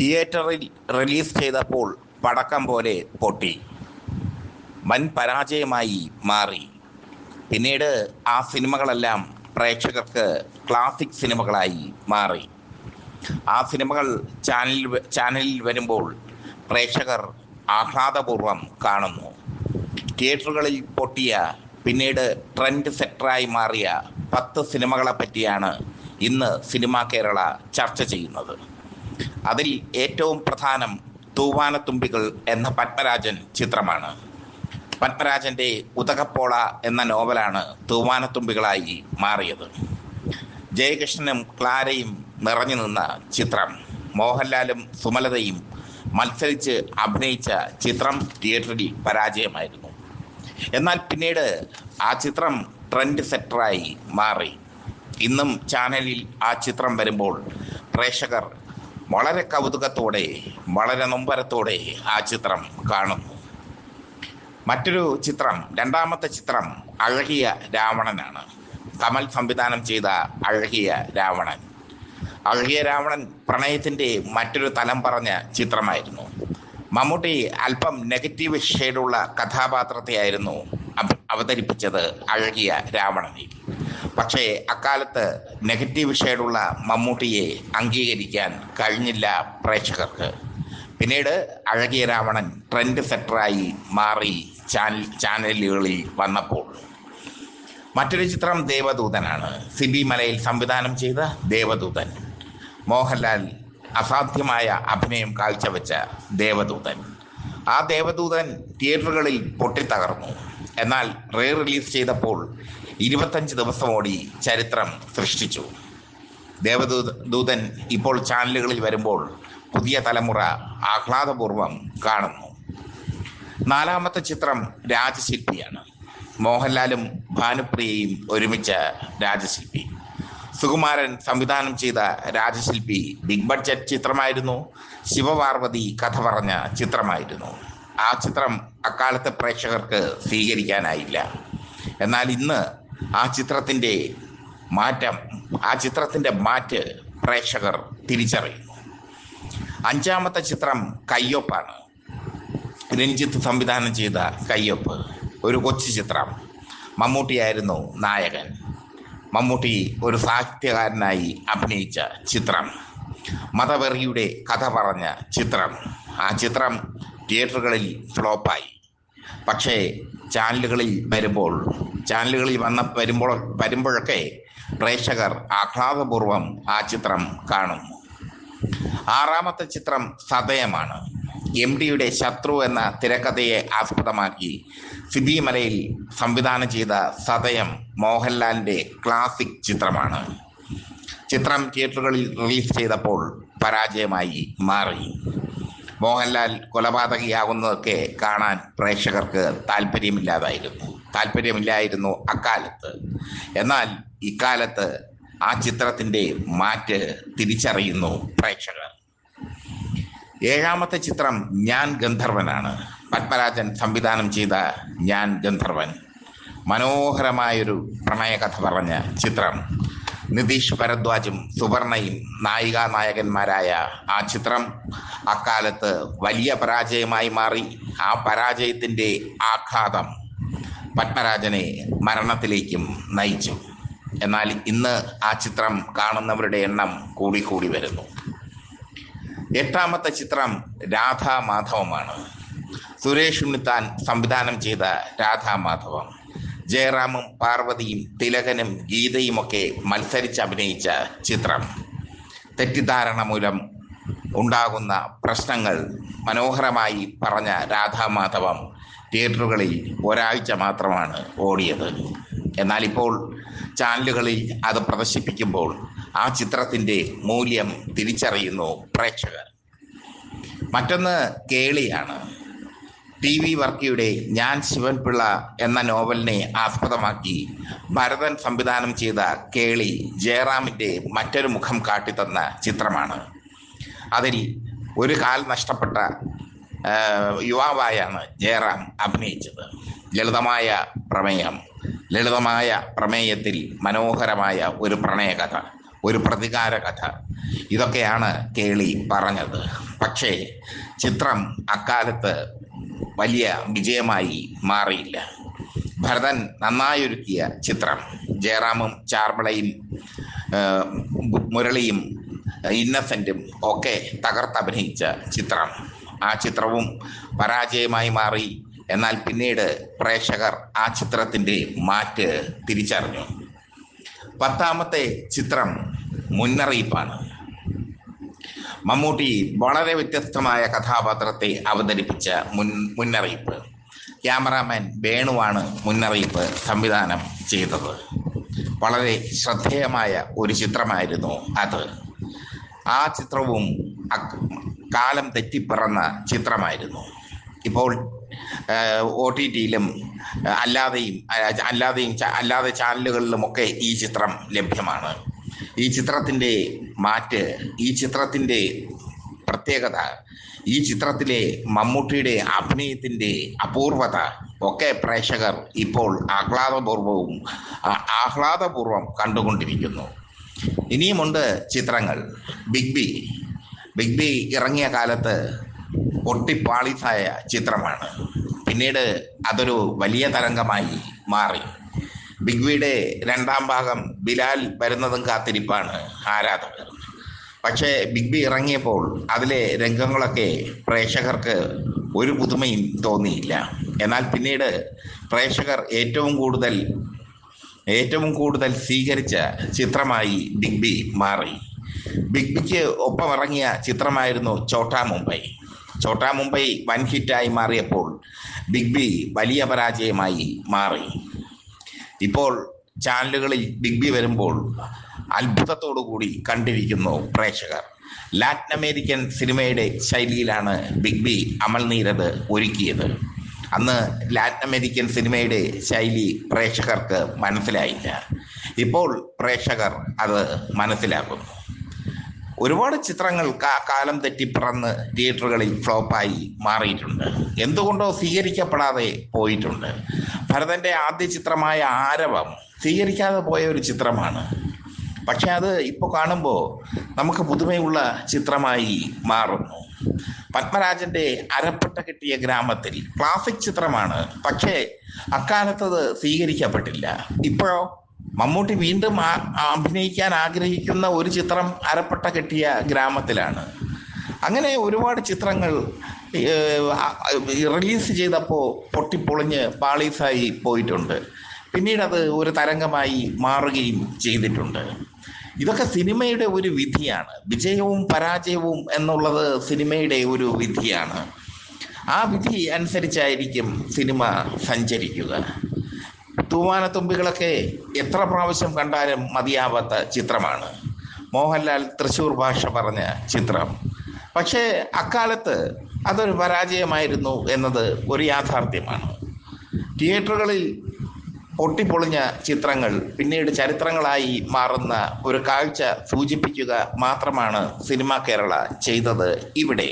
തിയേറ്ററിൽ റിലീസ് ചെയ്തപ്പോൾ പടക്കം പോലെ പൊട്ടി. വൻ പരാജയമായി മാറി. പിന്നീട് ആ സിനിമകളെല്ലാം പ്രേക്ഷകർക്ക് ക്ലാസിക് സിനിമകളായി മാറി. ആ സിനിമകൾ ചാനലിൽ ചാനലിൽ വരുമ്പോൾ പ്രേക്ഷകർ ആഹ്ലാദപൂർവം കാണുന്നു. തിയേറ്ററുകളിൽ പൊട്ടിയ പിന്നീട് ട്രെൻഡ് സെറ്ററായി മാറിയ പത്ത് സിനിമകളെ പറ്റിയാണ് ഇന്ന് സിനിമ കേരള ചർച്ച ചെയ്യുന്നത്. അതിൽ ഏറ്റവും പ്രധാനം തൂവാനത്തുമ്പികൾ എന്ന പത്മരാജൻ ചിത്രമാണ്. പത്മരാജന്റെ ഉദകപ്പോള എന്ന നോവലാണ് തൂവാനത്തുമ്പികളായി മാറിയത്. ജയകൃഷ്ണനും ക്ലാരയും നിറഞ്ഞു നിന്ന ചിത്രം. മോഹൻലാലും സുമലതയും മത്സരിച്ച് അഭിനയിച്ച ചിത്രം തിയേറ്ററിൽ പരാജയമായിരുന്നു. എന്നാൽ പിന്നീട് ആ ചിത്രം ട്രെൻഡ് സെറ്ററായി മാറി. ഇന്നും ചാനലിൽ ആ ചിത്രം വരുമ്പോൾ പ്രേക്ഷകർ വളരെ കൗതുകത്തോടെ വളരെ നൊമ്പരത്തോടെ ആ ചിത്രം കാണുന്നു. മറ്റൊരു ചിത്രം രണ്ടാമത്തെ ചിത്രം അഴകിയ രാവണനാണ്. കമൽ സംവിധാനം ചെയ്ത അഴകിയ രാവണൻ. അഴകിയ രാവണൻ പ്രണയത്തിന്റെ മറ്റൊരു തലം പറഞ്ഞ ചിത്രമായിരുന്നു. മമ്മൂട്ടി അല്പം നെഗറ്റീവ് ഷെയ്ഡുള്ള കഥാപാത്രത്തെയായിരുന്നു അവ- അവതരിപ്പിച്ചത് അഴകിയ രാവണനിൽ പക്ഷേ അക്കാലത്ത് നെഗറ്റീവ് ഷെയ്ഡുള്ള മമ്മൂട്ടിയെ അംഗീകരിക്കാൻ കഴിഞ്ഞില്ല പ്രേക്ഷകർക്ക്. പിന്നീട് അഴകിയ രാവണൻ ട്രെൻഡ് സെറ്ററായി മാറി ചാനൽ ചാനലുകളിൽ വന്നപ്പോൾ. മറ്റൊരു ചിത്രം ദേവദൂതനാണ്. സിബി മലയിൽ സംവിധാനം ചെയ്ത ദേവദൂതൻ. മോഹൻലാൽ അസാധ്യമായ അഭിനയം കാഴ്ചവെച്ച ദേവദൂതൻ. ആ ദേവദൂതൻ തിയേറ്ററുകളിൽ പൊട്ടിത്തകർന്നു. എന്നാൽ റീ റിലീസ് ചെയ്തപ്പോൾ ഇരുപത്തഞ്ച് ദിവസം ഓടി ചരിത്രം സൃഷ്ടിച്ചു. ദേവദൂത ദൂതൻ ഇപ്പോൾ ചാനലുകളിൽ വരുമ്പോൾ പുതിയ തലമുറ ആഹ്ലാദപൂർവം കാണുന്നു. നാലാമത്തെ ചിത്രം രാജശില്പിയാണ്. മോഹൻലാലും ഭാനുപ്രിയയും ഒരുമിച്ച രാജശില്പി. സുകുമാരൻ സംവിധാനം ചെയ്ത രാജശില്പി ബിഗ് ബഡ്ജറ്റ് ചിത്രമായിരുന്നു. ശിവപാർവതി കഥ പറഞ്ഞ ചിത്രമായിരുന്നു. ആ ചിത്രം അക്കാലത്തെ പ്രേക്ഷകർക്ക് സ്വീകരിക്കാനായില്ല. എന്നാൽ ഇന്ന് ആ ചിത്രത്തിന്റെ മാറ്റം ആ ചിത്രത്തിന്റെ മാറ്റ് പ്രേക്ഷകർ തിരിച്ചറിയുന്നു. അഞ്ചാമത്തെ ചിത്രം കയ്യൊപ്പാണ്. രഞ്ജിത്ത് സംവിധാനം ചെയ്ത കയ്യൊപ്പ് ഒരു കൊച്ചു ചിത്രം. മമ്മൂട്ടിയായിരുന്നു നായകൻ. മമ്മൂട്ടി ഒരു സാഹിത്യകാരനായി അഭിനയിച്ച ചിത്രം. മതവെറിയുടെ കഥ പറഞ്ഞ ചിത്രം. ആ ചിത്രം തിയേറ്ററുകളിൽ ഫ്ലോപ്പായി. പക്ഷേ ചാനലുകളിൽ വരുമ്പോൾ ചാനലുകളിൽ വന്ന വരുമ്പോൾ വരുമ്പോഴൊക്കെ പ്രേക്ഷകർ ആഹ്ലാദപൂർവം ആ ചിത്രം കാണുന്നു ആറാമത്തെ ചിത്രം സതയമാണ് എം ഡിയുടെ ശത്രു എന്ന തിരക്കഥയെ ആസ്പദമാക്കി സിബി മലയിൽ സംവിധാനം ചെയ്ത സതയം മോഹൻലാലിന്റെ ക്ലാസിക് ചിത്രമാണ്. ചിത്രം തിയേറ്ററുകളിൽ റിലീസ് ചെയ്തപ്പോൾ പരാജയമായി മാറി. മോഹൻലാൽ കൊലപാതകിയാകുന്നതൊക്കെ കാണാൻ പ്രേക്ഷകർക്ക് താല്പര്യമില്ലാതായിരുന്നു. താല്പര്യമില്ലായിരുന്നു അക്കാലത്ത്. എന്നാൽ ഇക്കാലത്ത് ആ ചിത്രത്തിന്റെ മാറ്റ് തിരിച്ചറിയുന്നു പ്രേക്ഷകർ. ഏഴാമത്തെ ചിത്രം ഞാൻ ഗന്ധർവനാണ്. പത്മരാജൻ സംവിധാനം ചെയ്ത ഞാൻ ഗന്ധർവൻ. മനോഹരമായൊരു പ്രണയകഥ പറഞ്ഞ ചിത്രം. നിതീഷ് ഭരദ്വാജും സുവർണയും നായികാ നായകന്മാരായ ആ ചിത്രം അക്കാലത്ത് വലിയ പരാജയമായി മാറി. ആ പരാജയത്തിന്റെ ആഘാതം പത്മരാജനെ മരണത്തിലേക്കും നയിച്ചു. എന്നാൽ ഇന്ന് ആ ചിത്രം കാണുന്നവരുടെ എണ്ണം കൂടിക്കൂടി വരുന്നു. എട്ടാമത്തെ ചിത്രം രാധാമാധവമാണ്. സുരേഷ് ഉണ്ണിത്താൻ സംവിധാനം ചെയ്ത രാധാമാധവം. ജയറാമും പാർവതിയും തിലകനും ഗീതയുമൊക്കെ മത്സരിച്ച് അഭിനയിച്ച ചിത്രം. തെറ്റിദ്ധാരണ മൂലം ഉണ്ടാകുന്ന പ്രശ്നങ്ങൾ മനോഹരമായി പറഞ്ഞ രാധാമാധവം തിയേറ്ററുകളിൽ ഒരാഴ്ച മാത്രമാണ് ഓടിയത്. എന്നാൽ ഇപ്പോൾ ചാനലുകളിൽ അത് പ്രദർശിപ്പിക്കുമ്പോൾ ആ ചിത്രത്തിന്റെ മൂല്യം തിരിച്ചറിയുന്നു പ്രേക്ഷകർ. മറ്റൊന്ന് കേളിയാണ്. ടി വി വർക്കിയുടെ ഞാൻ ശിവൻപിള്ള എന്ന നോവലിനെ ആസ്പദമാക്കി ഭരതൻ സംവിധാനം ചെയ്ത കേളി ജയറാമിന്റെ മറ്റൊരു മുഖം കാട്ടിത്തന്ന ചിത്രമാണ്. അതിൽ ഒരു കാൽ നഷ്ടപ്പെട്ട യുവാവായാണ് ജയറാം അഭിനയിച്ചത്. ലളിതമായ പ്രമേയം. ലളിതമായ പ്രമേയത്തിൽ മനോഹരമായ ഒരു പ്രണയകഥ ഒരു പ്രതികാര കഥ ഇതൊക്കെയാണ് കേളി പറഞ്ഞത്. പക്ഷേ ചിത്രം അക്കാലത്ത് വലിയ വിജയമായി മാറിയില്ല. ഭരതൻ നന്നായൊരുക്കിയ ചിത്രം. ജയറാമും ചാർമളയും മുരളിയും ഇന്നസെന്റും ഒക്കെ തകർത്തഭിനയിച്ച ചിത്രം. ആ ചിത്രവും പരാജയമായി മാറി. എന്നാൽ പിന്നീട് പ്രേക്ഷകർ ആ ചിത്രത്തിന്റെ മാറ്റ് തിരിച്ചറിഞ്ഞു. പത്താമത്തെ ചിത്രം മുന്നറിയിപ്പാണ്. മമ്മൂട്ടി വളരെ വ്യത്യസ്തമായ കഥാപാത്രത്തെ അവതരിപ്പിച്ച മുൻ മുന്നറിയിപ്പ്. ക്യാമറാമാൻ വേണുവാണ് മുന്നറിയിപ്പ് സംവിധാനം ചെയ്തത്. വളരെ ശ്രദ്ധേയമായ ഒരു ചിത്രമായിരുന്നു അത്. ആ ചിത്രവും കാലം തെറ്റിപ്പിറന്ന ചിത്രമായിരുന്നു. ഇപ്പോൾ ഒ ടി ടിയിലും അല്ലാതെയും അല്ലാതെയും അല്ലാതെ ചാനലുകളിലുമൊക്കെ ഈ ചിത്രം ലഭ്യമാണ്. ഈ ചിത്രത്തിന്റെ മാറ്റ് ഈ ചിത്രത്തിന്റെ പ്രത്യേകത ഈ ചിത്രത്തിലെ മമ്മൂട്ടിയുടെ അഭിനയത്തിന്റെ അപൂർവത ഒക്കെ പ്രേക്ഷകർ ഇപ്പോൾ ആഹ്ലാദപൂർവവും ആഹ്ലാദപൂർവം കണ്ടുകൊണ്ടിരിക്കുന്നു. ഇനിയുമുണ്ട് ചിത്രങ്ങൾ. Big B. ബിഗ് ബി ഇറങ്ങിയ കാലത്ത് പൊട്ടിപ്പാളിസായ ചിത്രമാണ്. പിന്നീട് അതൊരു വലിയ തരംഗമായി മാറി. ബിഗ് ബിയുടെ രണ്ടാം ഭാഗം ബിലാൽ വരുന്നതും കാത്തിരിപ്പാണ് ആരാധകർ. പക്ഷേ ബിഗ് ബി ഇറങ്ങിയപ്പോൾ അതിലെ രംഗങ്ങളൊക്കെ പ്രേക്ഷകർക്ക് ഒരു പുതുമയും തോന്നിയില്ല. എന്നാൽ പിന്നീട് പ്രേക്ഷകർ ഏറ്റവും കൂടുതൽ ഏറ്റവും കൂടുതൽ സ്വീകരിച്ച ചിത്രമായി ബിഗ് ബി മാറി. ബിഗ് ബിക്ക് ഒപ്പമിറങ്ങിയ ചിത്രമായിരുന്നു ചോട്ടാ മുംബൈ. ചോട്ടാ മുംബൈ വൻ ഹിറ്റായി മാറിയപ്പോൾ ബിഗ് ബി വലിയ പരാജയമായി മാറി. ഇപ്പോൾ ചാനലുകളിൽ ബിഗ് ബി വരുമ്പോൾ അത്ഭുതത്തോടുകൂടി കണ്ടിരിക്കുന്നു പ്രേക്ഷകർ. ലാറ്റിൻ അമേരിക്കൻ സിനിമയുടെ ശൈലിയിലാണ് ബിഗ് ബി അമൽ നീരത് ഒരുക്കിയത്. അന്ന് ലാറ്റിൻ അമേരിക്കൻ സിനിമയുടെ ശൈലി പ്രേക്ഷകർക്ക് മനസ്സിലായില്ല. ഇപ്പോൾ പ്രേക്ഷകർ അത് മനസ്സിലാക്കുന്നു. ഒരുപാട് ചിത്രങ്ങൾ കാലം തെറ്റി പിറന്ന് തിയേറ്ററുകളിൽ ഫ്ലോപ്പായി മാറിയിട്ടുണ്ട്. എന്തുകൊണ്ടോ സ്വീകരിക്കപ്പെടാതെ പോയിട്ടുണ്ട്. ഭരതന്റെ ആദ്യ ചിത്രമായ ആരവം സ്വീകരിക്കാതെ പോയ ഒരു ചിത്രമാണ്. പക്ഷെ അത് ഇപ്പോൾ കാണുമ്പോൾ നമുക്ക് പുതുമയുള്ള ചിത്രമായി മാറുന്നു. പത്മരാജന്റെ അരപ്പട്ട കിട്ടിയ ഗ്രാമത്തിൽ ക്ലാസിക് ചിത്രമാണ്. പക്ഷേ അക്കാലത്തത് സ്വീകരിക്കപ്പെട്ടില്ല. ഇപ്പോഴോ? മമ്മൂട്ടി വീണ്ടും അഭിനയിക്കാൻ ആഗ്രഹിക്കുന്ന ഒരു ചിത്രം അരപ്പട്ട കെട്ടിയ ഗ്രാമത്തിലാണ്. അങ്ങനെ ഒരുപാട് ചിത്രങ്ങൾ റിലീസ് ചെയ്തപ്പോൾ പൊട്ടിപ്പൊളിഞ്ഞ് പാളീസായി പോയിട്ടുണ്ട്. പിന്നീട് അത് ഒരു തരംഗമായി മാറുകയും ചെയ്തിട്ടുണ്ട്. ഇതൊക്കെ സിനിമയുടെ ഒരു വിധിയാണ്. വിജയവും പരാജയവും എന്നുള്ളത് സിനിമയുടെ ഒരു വിധിയാണ്. ആ വിധി അനുസരിച്ചായിരിക്കും സിനിമ സഞ്ചരിക്കുക. തൂവാനത്തുമ്പികളൊക്കെ എത്ര പ്രാവശ്യം കണ്ടാലും മതിയാവാത്ത ചിത്രമാണ്. മോഹൻലാൽ തൃശ്ശൂർ ഭാഷ പറഞ്ഞ ചിത്രം. പക്ഷേ അക്കാലത്ത് അതൊരു പരാജയമായിരുന്നു എന്നത് ഒരു യാഥാർത്ഥ്യമാണ്. തിയേറ്ററുകളിൽ പൊട്ടിപ്പൊളിഞ്ഞ ചിത്രങ്ങൾ പിന്നീട് ചരിത്രങ്ങളായി മാറുന്ന ഒരു കാഴ്ച സൂചിപ്പിക്കുക മാത്രമാണ് സിനിമ കേരള ചെയ്തത് ഇവിടെ.